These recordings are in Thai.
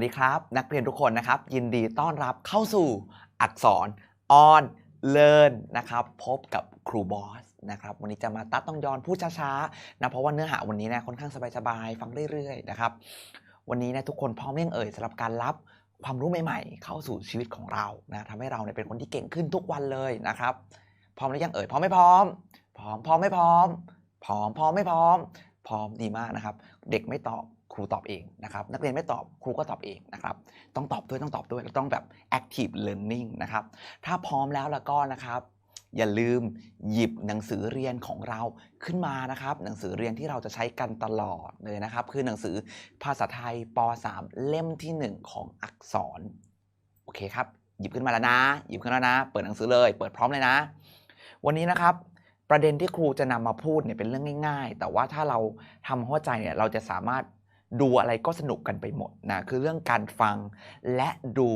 วัสดีครับ นักเรียนทุกคนนะครับ ยินดีต้อนรับเข้าสู่อักษรออนเลิร์นนะครับ พบกับครูบอสนะครับ วันนี้จะมาตัดต้องย้อนพูดช้าๆนะเพราะว่าเนื้อหาวันนี้นะค่อนข้างสบายๆฟังเรื่อยๆนะครับ วันนี้นะทุกคนพร้อมยังเอ่ยสำหรับการรับความรู้ใหม่ๆ เข้าสู่ชีวิตของเรานะทำให้เราเนี่ยเป็นคนที่เก่งขึ้นทุกวันเลยนะครับ พร้อมหรือยังเอ่ยพร้อมไม่พร้อม พร้อมพร้อมไม่พร้อม พร้อมพร้อมไม่พร้อม พร้อมดีมากนะครับ เด็กไม่ตอบ รูตอบเองนะครับนักเรียนไม่ตอบครูก็ตอบเองนะครับต้องตอบด้วยต้องตอบด้วยแล้วต้องแบบ active learning นะครับถ้าพร้อมแล้วแล้วก็นะครับอย่าลืมหยิบหนังสือเรียนของเราขึ้นมานะครับ หนังสือเรียนที่เราจะใช้กันตลอดเลยนะครับ คือหนังสือภาษาไทยป .3 เล่มที่ 1 ของอักษรโอเคครับหยิบขึ้นมาแล้วนะ หยิบขึ้นแล้วนะ เปิดหนังสือเลย เปิดพร้อมเลยนะ วันนี้นะครับ ประเด็นที่ครูจะนำมาพูดเนี่ยเป็นเรื่องง่าย ๆ แต่ว่าถ้าเราทำเข้าใจเนี่ยเราจะสามารถ ดูอะไรก็สนุกกันไปหมดนะคือเรื่องการฟังและดู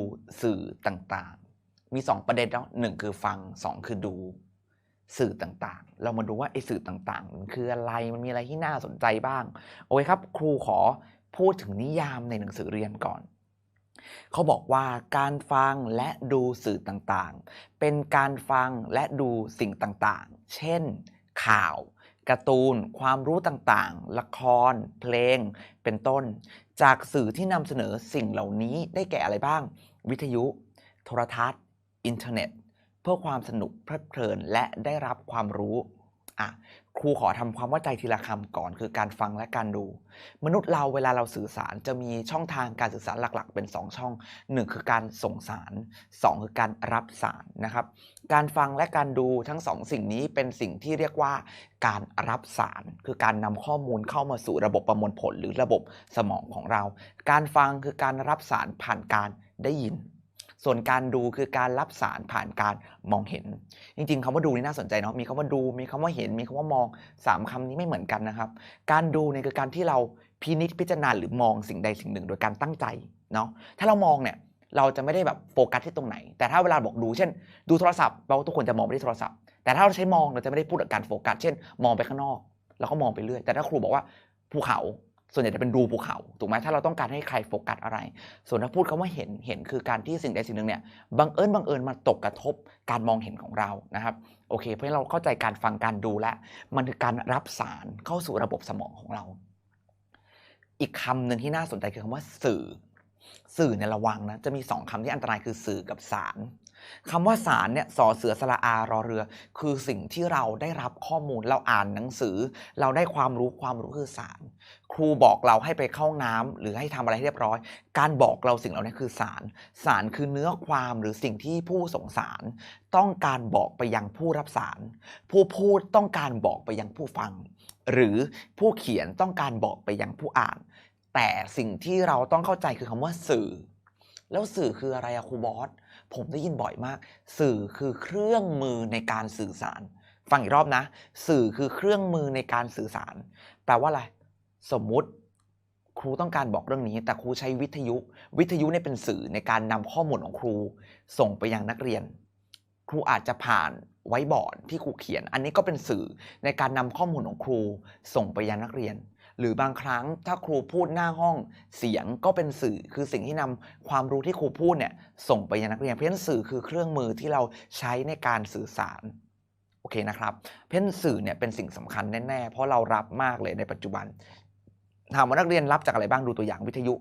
สื่อต่างๆ มี 2 ประเด็นแล้วหนึ่งคือฟัง 2 คือดูสื่อต่างๆ เรามาดูว่าไอ้สื่อต่างๆมันคืออะไรมันมีอะไรที่น่าสนใจบ้าง โอเคครับ ครูขอพูดถึงนิยามในหนังสือเรียนก่อน เขาบอกว่าการฟังและดูสื่อต่างๆ เป็นการฟังและดูสิ่งต่างๆ เช่น ข่าว การ์ตูน ความรู้ต่างๆ ละคร เพลง เป็นต้น จากสื่อที่นำเสนอสิ่งเหล่านี้ได้แก่อะไรบ้าง วิทยุ โทรทัศน์ อินเทอร์เน็ต เพื่อความสนุกเพลิดเพลินและได้รับความรู้อะครูขอทำความเข้าใจทีละคำก่อนคือการฟังและการดู มนุษย์เราเวลาเราสื่อสารจะมีช่องทางการสื่อสารหลักๆ เป็น 2 ช่อง 1 คือการส่งสาร 2 คือการรับสารนะครับ การฟังและการดูทั้งสองสิ่งนี้เป็นสิ่งที่เรียกว่าการรับสาร คือการนำข้อมูลเข้ามาสู่ระบบประมวลผล หรือระบบสมองของเรา การฟังคือการรับสารผ่านการได้ยิน ส่วนการดูคือการรับสารผ่านการมองเห็น จริงๆคำว่าดูนี่น่าสนใจเนาะมีคำว่าดู มีคำว่าเห็น มีคำว่ามองสามคำนี้ไม่เหมือนกันนะครับ การดูเนี่ยคือการที่เราพินิจพิจารณาหรือมองสิ่งใดสิ่งหนึ่ง โดยการตั้งใจเนาะถ้าเรามองเนี่ย เราจะไม่ได้แบบโฟกัสที่ตรงไหน แต่ถ้าเวลาบอกดู เช่น ดูโทรศัพท์ เราทุกคนจะมองไปที่โทรศัพท์ แต่ถ้าเราใช้มองเราจะไม่ได้พูดถึงการโฟกัส เช่น มองไปข้างนอกแล้วก็มองไปเรื่อย แต่ถ้าครูบอกว่าภูเขา ส่วนใหญ่จะเป็นดูภูเขา ถูกไหมถ้าเราต้องการให้ใครโฟกัสอะไร ส่วนถ้าพูดคำว่าเห็น เห็นคือการที่สิ่งใดสิ่งหนึ่งเนี่ย บังเอิญบังเอิญมาตกกระทบการมองเห็นของเรา นะครับ โอเค เพราะฉะนั้นเราเข้าใจการฟังการดูและ มันคือการรับสารเข้าสู่ระบบสมองของเรา อีกคำหนึ่งที่น่าสนใจคือคำว่าสื่อ สื่อเนี่ยระวังนะจะมีสองคำที่อันตรายคือสื่อกับสารคำว่าสารเนี่ยสอเสือสระอารอเรือ คือสิ่งที่เราได้รับข้อมูลเราอ่านหนังสือ เราได้ความรู้ความรู้คือสาร ครูบอกเราให้ไปเข้าห้องน้ำหรือให้ทำอะไรให้เรียบร้อย การบอกเราสิ่งเหล่านี้คือสาร สารคือเนื้อความหรือสิ่งที่ผู้ส่งสาร ต้องการบอกไปยังผู้รับสาร ผู้พูดต้องการบอกไปยังผู้ฟัง หรือผู้เขียนต้องการบอกไปยังผู้อ่าน แต่สิ่งที่เราต้องเข้าใจคือคำว่าสื่อ แล้วสื่อคืออะไรอะครูบอสผมได้ยินบ่อยมาก สื่อคือเครื่องมือในการสื่อสาร ฟังอีกรอบนะ สื่อคือเครื่องมือในการสื่อสาร แปลว่าอะไร สมมุติครูต้องการบอกเรื่องนี้ แต่ครูใช้วิทยุ วิทยุเนี่ยเป็นสื่อในการนำข้อมูลของครู ส่งไปยังนักเรียน ครูอาจจะผ่านไว้บอร์ดที่ครูเขียน อันนี้ก็เป็นสื่อในการนำข้อมูลของครู ส่งไปยังนักเรียน หรือบางครั้งถ้าครูพูดหน้าห้อง เสียงก็เป็นสื่อคือสิ่งที่นำความรู้ที่ครูพูดเนี่ยส่งไปยังนักเรียนเพราะฉะนั้นสื่อคือเครื่องมือที่เราใช้ในการสื่อสารโอเคนะครับเพราะฉะนั้นสื่อเนี่ยเป็นสิ่งสำคัญแน่ๆเพราะเรารับมากเลยในปัจจุบันถามว่านักเรียนรับจากอะไรบ้างดูตัวอย่างวิทยุ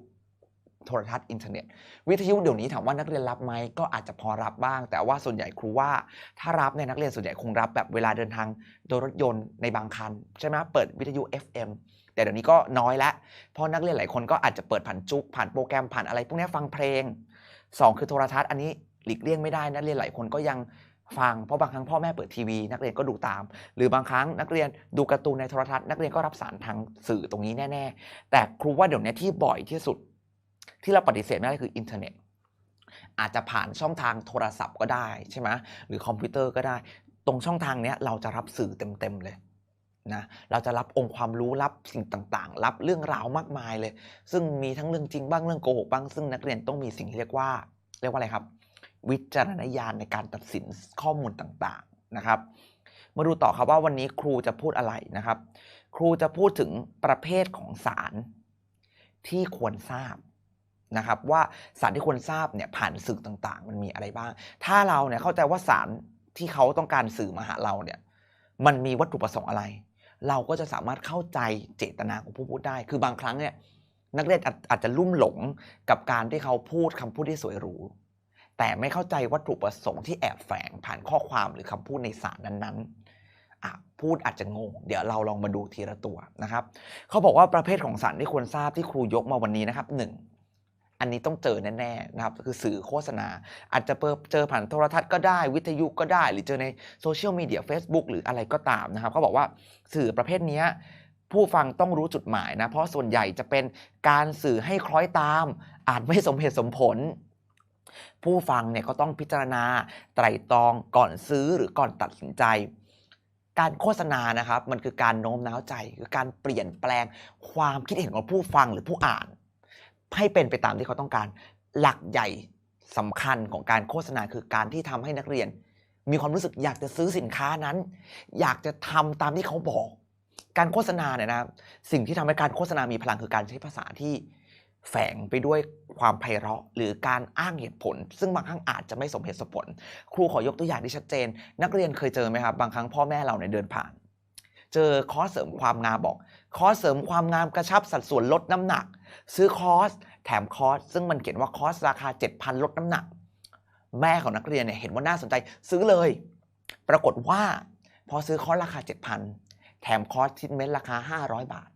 โทรทัศน์อินเทอร์เน็ตวิทยุเดี๋ยวนี้ถามว่านักเรียนรับไหมก็อาจจะพอรับบ้าง แต่ว่าส่วนใหญ่ครูว่า ถ้ารับเนี่ยนักเรียนส่วนใหญ่คงรับแบบเวลาเดินทางโดยรถยนต์ในบางคัน ใช่ไหมเปิดวิทยุ FM แต่เดี๋ยวนี้ก็น้อยแล้วเพราะนักเรียนหลายคนก็อาจจะเปิดผ่านจุกผ่านโปรแกรมผ่านอะไร พวกนี้ฟังเพลง 2 คือโทรทัศน์อันนี้หลีกเลี่ยงไม่ได้นักเรียนหลายคนก็ยังฟังเพราะบางครั้งพ่อแม่เปิดทีวี นักเรียนก็ดูตาม หรือบางครั้งนักเรียนดูการ์ตูนในโทรทัศน์นักเรียนก็รับสารทางสื่อตรงนี้แน่ ๆ แต่ครูว่าเดี๋ยวนี้ที่บ่อยที่สุด ที่เราปฏิเสธไม่ได้คืออินเทอร์เน็ต อาจจะผ่านช่องทางโทรศัพท์ก็ได้ใช่ไหมหรือคอมพิวเตอร์ก็ได้ ตรงช่องทางนี้เราจะรับสื่อเต็มๆเลย นะเราจะรับองค์ความรู้รับสิ่งต่างๆ รับเรื่องราวมากมายเลย ซึ่งมีทั้งเรื่องจริงบ้างเรื่องโกหกบ้างซึ่งนักเรียนต้องมีสิ่งที่เรียกว่า เรียกว่าอะไรครับ วิจารณญาณในการตัดสินข้อมูลต่างๆนะครับ มาดูต่อครับว่าวันนี้ครูจะพูดอะไรนะครับ ครูจะพูดถึงประเภทของสารที่ควรทราบนะครับ ว่าสารที่ควรทราบเนี่ยผ่านสื่อต่างๆ มันมีอะไรบ้าง ถ้าเราเนี่ยเข้าใจว่าสารที่เขาต้องการสื่อมาหาเราเนี่ยมันมีวัตถุประสงค์อะไร เราก็จะสามารถเข้าใจเจตนาของผู้พูดได้ คือบางครั้งเนี่ยนักเรียนอาจจะลุ่มหลงกับการที่เขาพูดคำพูดที่สวยหรู แต่ไม่เข้าใจวัตถุประสงค์ที่แอบแฝงผ่านข้อความหรือคำพูดในสารนั้นๆ พูดอาจจะงง เดี๋ยวเราลองมาดูทีละตัวนะครับ เขาบอกว่าประเภทของสารที่ควรทราบที่ครูยกมาวันนี้นะครับหนึ่ง อันนี้ต้องเจอแน่ๆนะครับคือสื่อโฆษณา อาจจะเจอผ่านโทรทัศน์ก็ได้วิทยุก็ได้ หรือเจอในโซเชียลมีเดีย Facebook หรืออะไรก็ตามนะครับเขาบอกว่าสื่อประเภทนี้ผู้ฟังต้องรู้จุดหมายนะ เพราะส่วนใหญ่จะเป็นการสื่อให้คล้อยตาม อาจไม่สมเหตุสมผล ผู้ฟังเนี่ยก็ต้องพิจารณาไตร่ตรองก่อนซื้อหรือก่อนตัดสินใจ การโฆษณานะครับ มันคือการโน้มน้าวใจ คือการเปลี่ยนแปลงความคิดเห็นของผู้ฟังหรือผู้อ่าน ให้เป็นไปตามที่เขาต้องการ หลักใหญ่สำคัญของการโฆษณาคือการที่ทำให้นักเรียน มีความรู้สึกอยากจะซื้อสินค้านั้น อยากจะทำตามที่เขาบอก การโฆษณาเนี่ยนะสิ่งที่ทำให้การโฆษณามีพลังคือการใช้ภาษาที่แฝงไปด้วยความไพเราะ หรือการอ้างเหตุผล ซึ่งบางครั้งอาจจะไม่สมเหตุสมผล ครูขอยกตัวอย่างที่ชัดเจน นักเรียนเคยเจอไหมครับบางครั้งพ่อแม่เราเนี่ยเดินผ่าน เจอคอร์สเสริมความงามบอก คอร์สเสริมความงามกระชับสัดส่วนลดน้ำหนัก ซื้อคอร์สแถมคอร์สซึ่งมันเขียนว่าคอร์สราคา 7,000 ลดน้ำหนัก แม่ของนักเรียนเนี่ยเห็นว่าน่าสนใจซื้อเลย ปรากฏว่า พอซื้อคอร์สราคา 7,000 แถมคอร์สทิทเมนต์ราคา 500 บาท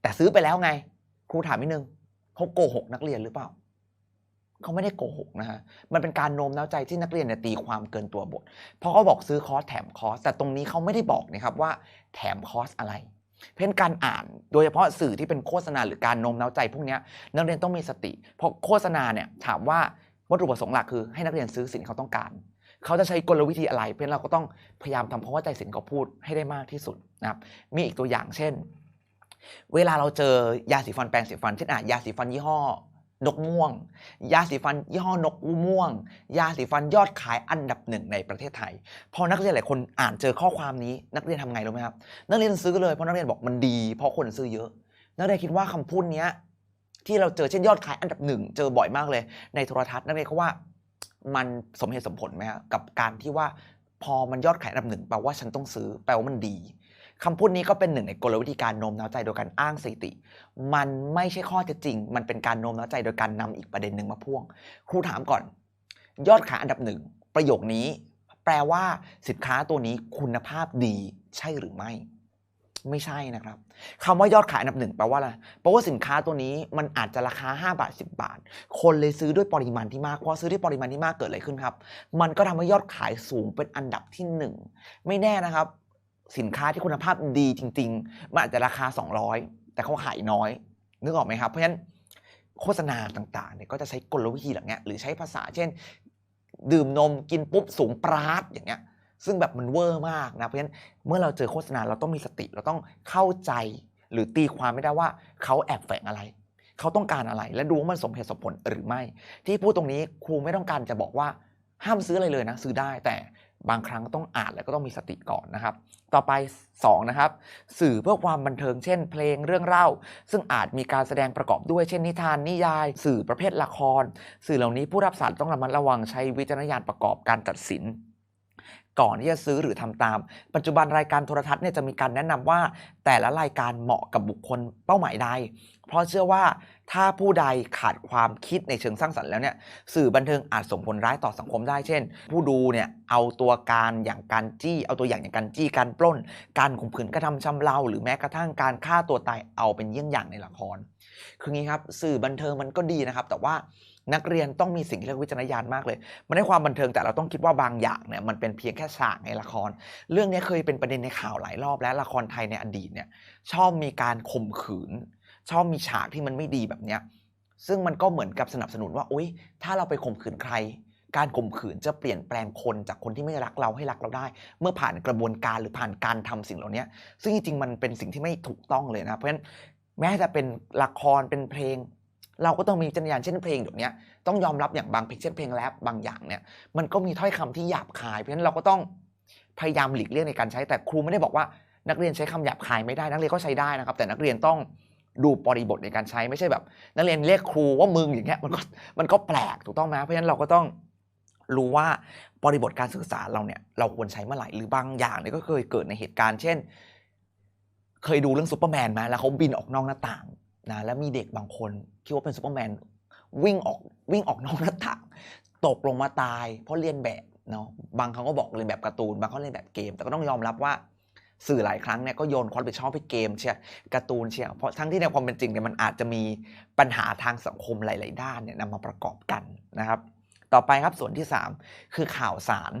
แต่ซื้อไปแล้วไง ครูถามนิดนึงเขาโกหกนักเรียนหรือเปล่า เขาไม่ได้โกหกนะฮะ มันเป็นการโน้มน้าวใจที่นักเรียนเนี่ยตีความเกินตัวบท เพราะเขาบอกซื้อคอร์สแถมคอร์ส แต่ตรงนี้เขาไม่ได้บอกนะครับว่าแถมคอร์สอะไร เพราะฉะนั้นการอ่าน โดยเฉพาะสื่อที่เป็นโฆษณาหรือการโน้มน้าวใจพวกนี้นักเรียนต้องมีสติ เพราะโฆษณาเนี่ยถามว่าวัตถุประสงค์หลักคือให้นักเรียนซื้อสิ่งที่เขาต้องการ เขาจะใช้กลวิธีอะไร เพราะฉะนั้นเราก็ต้องพยายามทำความเข้าใจสิ่งที่เขาพูดให้ได้มากที่สุดนะครับ มีอีกตัวอย่างเช่น เวลาเราเจอยาสีฟันแปรงสีฟันเช่นอะยาสีฟันยี่ห้อ นกม่วง ยาสีฟันยี่ห้อนกอูม่วง ยาสีฟันยอดขายอันดับหนึ่งในประเทศไทย พอนักเรียนหลายคนอ่านเจอข้อความนี้ นักเรียนทำไงรู้ไหมครับ นักเรียนซื้อเลยเพราะนักเรียนบอกมันดี เพราะคนซื้อเยอะ นักเรียนคิดว่าคำพูดนี้ที่เราเจอเช่นยอดขายอันดับหนึ่งเจอบ่อยมากเลย ในโทรทัศน์นักเรียนเขาว่ามันสมเหตุสมผลไหมครับกับการที่ว่าพอมันยอดขายอันดับหนึ่งแปลว่าฉันต้องซื้อแปลว่ามันดี คำพูดนี้ก็เป็นหนึ่งในกลวิธีการโน้มน้าวใจโดยการอ้างสถิติ มันไม่ใช่ข้อเท็จจริง มันเป็นการโน้มน้าวใจโดยการนำอีกประเด็นหนึ่งมาพ่วง ครูถามก่อน ยอดขายอันดับหนึ่งประโยคนี้ แปลว่าสินค้าตัวนี้คุณภาพดีใช่หรือไม่ ไม่ใช่นะครับคำว่ายอดขายอันดับหนึ่งแปลว่าอะไรแปลว่าสินค้าตัวนี้มันอาจจะราคา 5 บาท 10 บาท คนเลยซื้อด้วยปริมาณที่มากเพราะซื้อด้วยปริมาณที่มากเกิดอะไรขึ้นครับ มันก็ทำให้ยอดขายสูงเป็นอันดับที่หนึ่งไม่แน่นะครับ สินค้าที่คุณภาพดีจริง ๆ มันอาจจะราคา 200 แต่เขาขายน้อย นึกออกไหมครับ เพราะฉะนั้นโฆษณาต่างๆเนี่ยก็จะใช้กลวิธีแบบเนี้ยหรือใช้ภาษาเช่น ดื่มนมกินปุ๊บสูงปราดอย่างเงี้ยซึ่งแบบมันเวอร์มากนะเพราะฉะนั้นเมื่อเราเจอโฆษณาเราต้องมีสติเราต้องเข้าใจหรือตีความไม่ได้ว่าเขาแอบแฝงอะไรเขาต้องการอะไร และดูว่ามันสมเหตุสมผลหรือไม่ ที่พูดตรงนี้ครูไม่ต้องการจะบอกว่าห้ามซื้ออะไรเลยนะ ซื้อได้แต่ บางครั้งต้องอ่านแล้วก็ต้องมีสติก่อนนะครับ ต่อไป2นะครับสื่อเพื่อความบันเทิงเช่น เพลงเรื่องเล่า ซึ่งอาจมีการแสดงประกอบด้วยเช่นนิทานนิยาย สื่อประเภทละคร สื่อเหล่านี้ผู้รับสารต้องระมัดระวังใช้วิจารณญาณประกอบการตัดสิน ก่อนที่จะซื้อหรือทำตาม ปัจจุบันรายการโทรทัศน์เนี่ยจะมีการแนะนำว่า แต่ละรายการเหมาะกับบุคคลเป้าหมายใด เพราะเชื่อว่าถ้าผู้ใดขาดความคิดในเชิงสร้างสรรค์แล้วเนี่ยสื่อบันเทิงอาจส่งผลร้ายต่อสังคมได้ เช่น ผู้ดูเนี่ยเอาตัวการอย่างการจี้ เอาตัวอย่างอย่างการจี้การปล้น การข่มขืนกระทำชำเราหรือแม้กระทั่งการฆ่าตัวตายเอาเป็นเยี่ยงอย่างในละคร คืองี้ครับสื่อบันเทิงมันก็ดีนะครับ แต่ว่า นักเรียนต้องมีสิ่งที่เรียกวิจารณญาณมากเลย มันได้ความบันเทิงแต่เราต้องคิดว่าบางอย่างเนี่ยมันเป็นเพียงแค่ฉากในละคร เรื่องนี้เคยเป็นประเด็นในข่าวหลายรอบแล้วละครไทยในอดีตเนี่ยชอบมีการข่มขืน ชอบมีฉากที่มันไม่ดีแบบเนี้ยซึ่งมันก็เหมือนกับสนับสนุนว่าอุ้ยถ้าเราไปข่มขืนใคร การข่มขืนจะเปลี่ยนแปลงคนจากคนที่ไม่รักเราให้รักเราได้ เมื่อผ่านกระบวนการหรือผ่านการทำสิ่งเหล่านี้ซึ่งจริงๆมันเป็นสิ่งที่ไม่ถูกต้องเลยนะเพราะฉะนั้นแม้จะเป็นละครเป็นเพลง เราก็ต้องมีวิจารณญาณเช่นเพลงแบบเนี้ต้องยอมรับอย่างบางเพลงเช่นเพลงแรปบางอย่างเนี่ยมันก็มีถ้อยคำที่หยาบคายเพราะฉะนั้นเราก็ต้องพยายามหลีกเลี่ยงในการใช้แต่ครูไม่ได้บอกว่านักเรียนใช้คำหยาบคายไม่ได้นักเรียนก็ใช้ได้นะครับ แต่นักเรียนต้องดูบริบทในการใช้ไม่ใช่แบบ นักเรียนเรียกครูว่ามึงอย่างเงี้ยมันก็มันก็แปลกถูกต้องไหมเพราะฉะนั้นเราก็ต้องรู้ว่าบริบทการสื่อสารเราเนี่ยเราควรใช้เมื่อไหร่หรือบางอย่างเนี่ยก็เคยเกิดในเหตุการณ์ เช่น เคยดูเรื่องซูเปอร์แมนไหมแล้วเขาบินออกนอกหน้าต่าง นะแล้วมีเด็กบางคนคิดว่าเป็นซูเปอร์แมนวิ่งออกวิ่งออกนอกหน้าต่างตกลงมาตาย เพราะเรียนแบบเนาะบางเขาก็บอกเรียนแบบการ์ตูน บางเขาเรียนแบบเกม แต่ก็ต้องยอมรับว่าสื่อหลายครั้งเนี่ยก็โยนความรับผิดชอบให้เกมเชียการ์ตูนเชียเพราะทั้งที่ในความเป็นจริงเนี่ยมันอาจจะมีปัญหาทางสังคมหลาย ๆ ด้านเนี่ยนำมาประกอบกันนะครับ ต่อไปครับส่วนที่ 3 คือข่าวสาร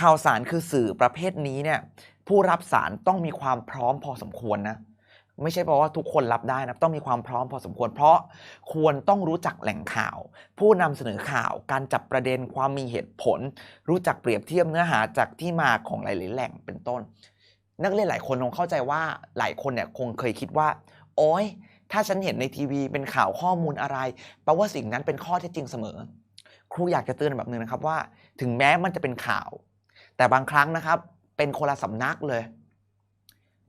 ข่าวสารคือสื่อประเภทนี้เนี่ยผู้รับสารต้องมีความพร้อมพอสมควรนะ ไม่ใช่เพราะว่าทุกคนรับได้นะต้องมีความพร้อมพอสมควร เพราะควรต้องรู้จักแหล่งข่าว ผู้นำเสนอข่าว การจับประเด็นความมีเหตุผล รู้จักเปรียบเทียบเนื้อหาจากที่มาของหลายๆแหล่งเป็นต้น นักเรียนหลายคนคงเข้าใจว่าหลายคนเนี่ยคงเคยคิดว่า โอ๊ยถ้าฉันเห็นในทีวีเป็นข่าวข้อมูลอะไรแปลว่าสิ่งนั้นเป็นข้อเท็จจริงเสมอ ครูอยากจะเตือนแบบนึงนะครับว่า ถึงแม้มันจะเป็นข่าว แต่บางครั้งนะครับ เป็นคนละสำนักเลย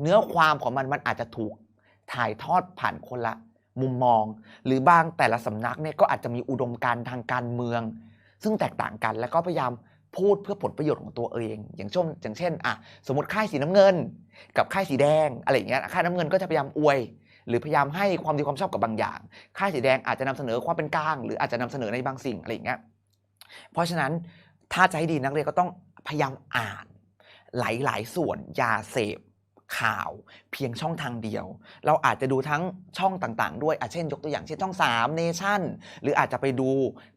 เนื้อความของมันมันอาจจะถูกถ่ายทอดผ่านคนละ มุมมอง หรือบางแต่ละสำนักเนี่ยก็อาจจะมีอุดมการณ์ทางการเมือง ซึ่งแตกต่างกันแล้วก็พยายามพูดเพื่อผลประโยชน์ของตัวเอง อย่างเช่นอย่างเช่นอะสมมติค่ายสีน้ำเงิน กับค่ายสีแดงอะไรอย่างเงี้ยค่ายน้ำเงินก็จะพยายามอวย หรือพยายามให้ความดีความชอบกับบางอย่าง ค่ายสีแดงอาจจะนำเสนอความเป็นกลาง หรืออาจจะนำเสนอในบางสิ่งอะไรอย่างเงี้ยเพราะฉะนั้นถ้าจะให้ดีนักเรียนก็ต้องพยายามอ่านหลายๆส่วนอย่าเสพ ข่าวเพียงช่องทางเดียว เราอาจจะดูทั้งช่องต่างๆ ด้วยอาเช่น ยกตัวอย่างเช่นช่อง3 Nation หรืออาจจะไปดู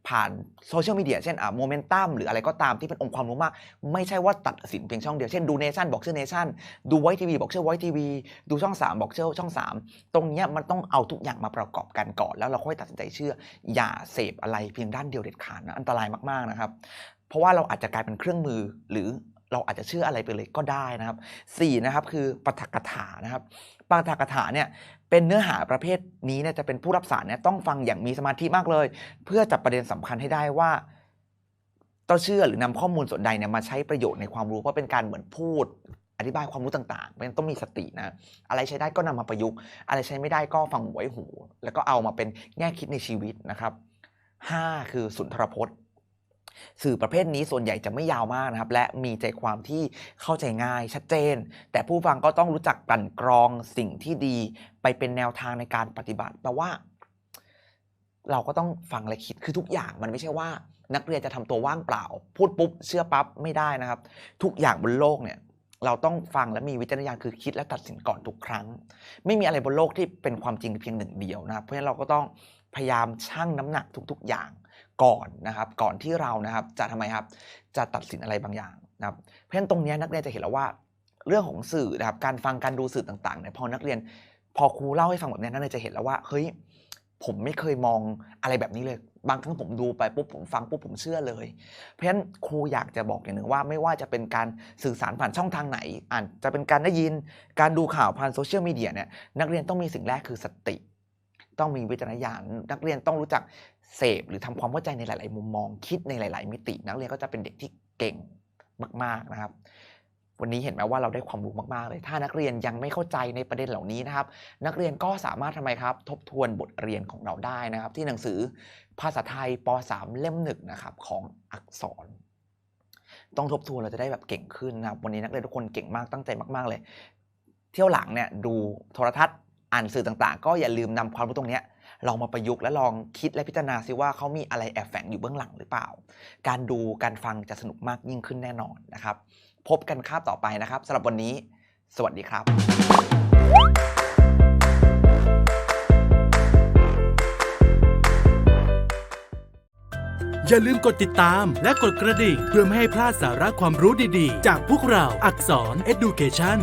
ผ่านโซเชียลมีเดียเช่นอ่าโมเมนตัมหรืออะไรก็ตามที่เป็นองค์ความรู้มาก ไม่ใช่ว่าตัดสินเพียงช่องเดียวเช่นดู Nation บอกชื่อ Nation ดูไวทีวีบอกชื่อไวทีวีดูช่อง 3 บอกชื่อช่อง 3 ตรงเนี้ยมันต้องเอาทุกอย่างมาประกอบกันก่อน แล้วเราค่อยตัดสินใจเชื่อ อย่าเสพอะไรเพียงด้านเดียวเด็ดขาดนะอันตรายมากๆนะครับเพราะว่าเราอาจจะกลายเป็นเครื่องมือหรือ เราอาจจะเชื่ออะไรไปเลยก็ได้นะครับสี่นะครับคือปาฐกถานะครับปาฐกถาเนี่ยเป็นเนื้อหาประเภทนี้เนี่ยจะเป็นผู้รับสารเนี่ยต้องฟังอย่างมีสมาธิมากเลย เพื่อจับประเด็นสำคัญให้ได้ว่าต้องเชื่อหรือนำข้อมูลส่วนใดเนี่ยมาใช้ประโยชน์ในความรู้เพราะเป็นการเหมือนพูดอธิบายความรู้ต่างๆเพราะฉะนั้นต้องมีสตินะ อะไรใช้ได้ก็นำมาประยุกต์ อะไรใช้ไม่ได้ก็ฟังไว้หู แล้วก็เอามาเป็นแง่คิดในชีวิตนะครับ 5 คือสุนทรพจน์ สื่อประเภทนี้ส่วนใหญ่จะไม่ยาวมากนะครับ และมีใจความที่เข้าใจง่ายชัดเจน แต่ผู้ฟังก็ต้องรู้จักกลั่นกรองสิ่งที่ดี ไปเป็นแนวทางในการปฏิบัติแปลว่า เราก็ต้องฟังและคิดคือทุกอย่างมันไม่ใช่ว่า นักเรียนจะทำตัวว่างเปล่า พูดปุ๊บเชื่อปั๊บไม่ได้นะครับ ทุกอย่างบนโลกเนี่ยเราต้องฟังและมีวิจารณญาณคือคิดและตัดสินก่อนทุกครั้ง ไม่มีอะไรบนโลกที่เป็นความจริงเพียงหนึ่งเดียวนะครับเพราะฉะนั้นเราก็ต้องพยายามชั่งน้ำหนักทุก ๆ อย่าง ก่อนนะครับก่อนที่เรานะครับจะทำไมครับจะตัดสินอะไรบางอย่างนะครับเพราะฉะนั้นตรงนี้นักเรียนจะเห็นแล้วว่าเรื่องของสื่อนะครับการฟังการดูสื่อต่างๆเนี่ยพอนักเรียนพอครูเล่าให้ฟังแบบนี้นักเรียนจะเห็นแล้วว่าเฮ้ยผมไม่เคยมองอะไรแบบนี้เลย บางครั้งผมดูไปปุ๊บผมฟังปุ๊บผมเชื่อเลย เพราะฉะนั้นครูอยากจะบอกอย่างหนึ่งว่า ไม่ว่าจะเป็นการสื่อสารผ่านช่องทางไหนอ่านจะเป็นการได้ยินการดูข่าวผ่านโซเชียลมีเดียเนี่ยนักเรียนต้องมีสิ่งแรกคือสติ ต้องมีวิจารณญาณนักเรียนต้องรู้จัก เสพหรือทำความเข้าใจในหลาย ๆ มุมมอง คิดในหลาย ๆ มิติ นักเรียนก็จะเป็นเด็กที่เก่งมาก ๆ นะครับ วันนี้เห็นไหมว่าเราได้ความรู้มาก ๆ เลย ถ้านักเรียนยังไม่เข้าใจในประเด็นเหล่านี้นะครับ นักเรียนก็สามารถทำไมครับ ทบทวนบทเรียนของเราได้นะครับ ที่หนังสือภาษาไทยป .3 เล่มหนึ่งนะครับของอักษรต้องทบทวนเราจะได้แบบเก่งขึ้นนะครับ วันนี้นักเรียนทุกคนเก่งมากตั้งใจมาก ๆ เลย เที่ยวหลังเนี่ยดูโทรทัศน์อ่านสื่อต่างๆ ก็อย่าลืมนำความรู้ตรงนี้ ลองมาประยุกต์และลองคิดและพิจารณาซิว่าเขามีอะไรแอบแฝงอยู่เบื้องหลังหรือเปล่า การดูการฟังจะสนุกมากยิ่งขึ้นแน่นอนนะครับ พบกันคาบต่อไปนะครับสำหรับวันนี้ สวัสดีครับอย่าลืมกดติดตามและกดกระดิ่ง เพื่อไม่ให้พลาดสาระความรู้ดีๆ จากพวกเราอักษร Education